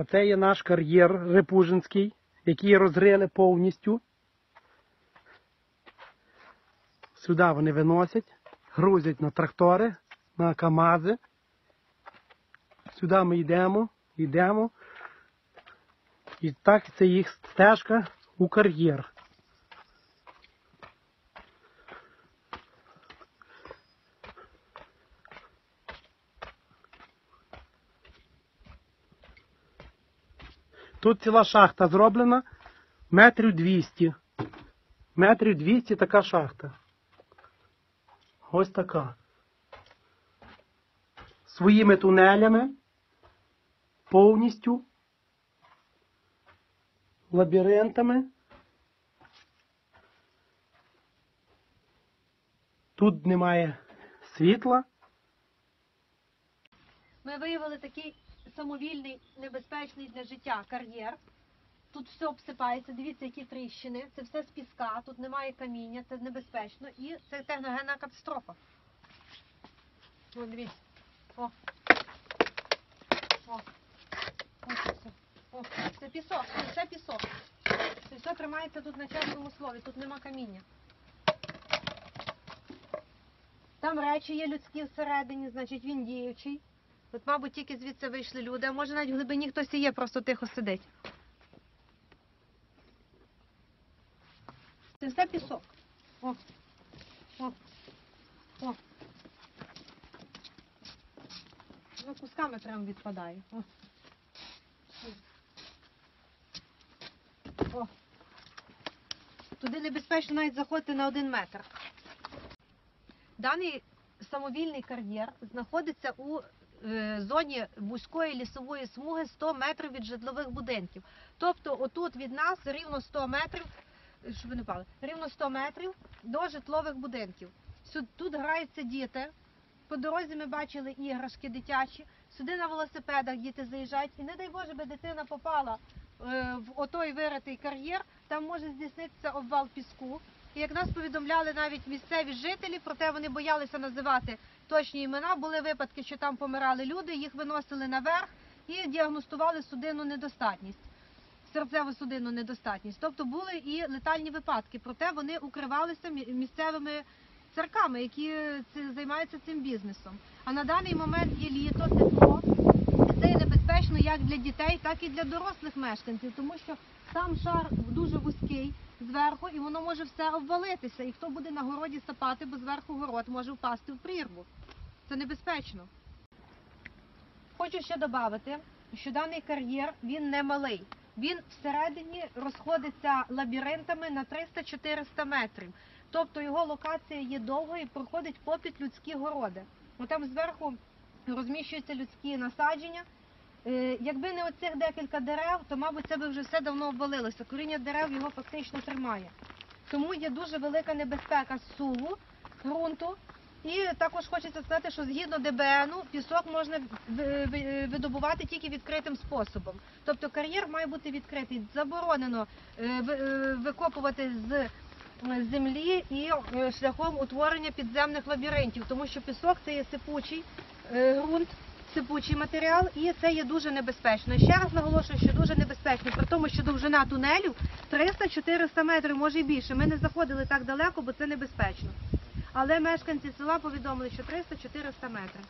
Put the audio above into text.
Оце є наш кар'єр Репужинський, який розрили повністю. Сюди вони виносять, грузять на трактори, на КАМАЗи. Сюди ми йдемо, йдемо. І так це їх стежка у кар'єр. Тут ціла шахта зроблена метрів 200. Метрів 200 така шахта. Ось така. Своїми тунелями. Повністю. Лабіринтами. Тут немає світла. Ми виявили такий самовільний, небезпечний для життя кар'єр. Тут все обсипається, дивіться, які тріщини. Це все з піска, тут немає каміння, це небезпечно і це техногенна катастрофа. О, дивіться. О. О. Ось це все. О, це пісок, це все пісок. Це все тримається тут на чесному слові, тут нема каміння. Там речі є людські всередині, значить він діючий. От, мабуть, тільки звідси вийшли люди, а може навіть в глибині хтось і є, просто тихо сидить. Це все пісок. О. О. О. Ну, кусками прямо відпадає. О. О. Туди небезпечно навіть заходити на один метр. Даний самовільний кар'єр знаходиться у зоні вузької лісової смуги 100 метрів від житлових будинків. Тобто отут від нас рівно 100 метрів, е, щоб не пали, рівно 100 метрів до житлових будинків. Тут граються діти. По дорозі ми бачили іграшки дитячі. Сюди на велосипедах діти заїжджають. І не дай Боже, би дитина попала е, в отой виритий кар'єр, там може здійснитися обвал піску. Як нас повідомляли навіть місцеві жителі, проте вони боялися називати точні імена. Були випадки, що там помирали люди, їх виносили наверх і діагностували судинну недостатність, серцево судинну недостатність. Тобто були і летальні випадки, проте вони укривалися мі- місцевими церками, які займаються цим бізнесом. А на даний момент є літо, тепло. І небезпечно як для дітей, так і для дорослих мешканців, тому що сам шар дуже вузький зверху, і воно може все обвалитися. І хто буде на городі сапати, бо зверху город може впасти в прірву. Це небезпечно. Хочу ще додати, що даний кар'єр він не малий. Він всередині розходиться лабіринтами на 300-400 метрів. Тобто його локація є довгою і проходить попід людські городи. Ну, Там зверху розміщуються людські насадження. Е, Якби не оцих декілька дерев, то, мабуть, це би вже все давно обвалилося. Коріння дерев його фактично тримає. Тому є дуже велика небезпека суву, ґрунту. І також хочеться сказати, що згідно ДБНу пісок можна ви- ви- видобувати тільки відкритим способом. Тобто кар'єр має бути відкритий. Заборонено е, е, викопувати з землі і шляхом утворення підземних лабіринтів, тому що пісок це є сипучий ґрунт, сипучий матеріал, і це є дуже небезпечно. Ще раз наголошую, що дуже небезпечно, при тому, що довжина тунелю 300-400 метрів, може і більше. Ми не заходили так далеко, бо це небезпечно. Але мешканці села повідомили, що 300-400 метрів.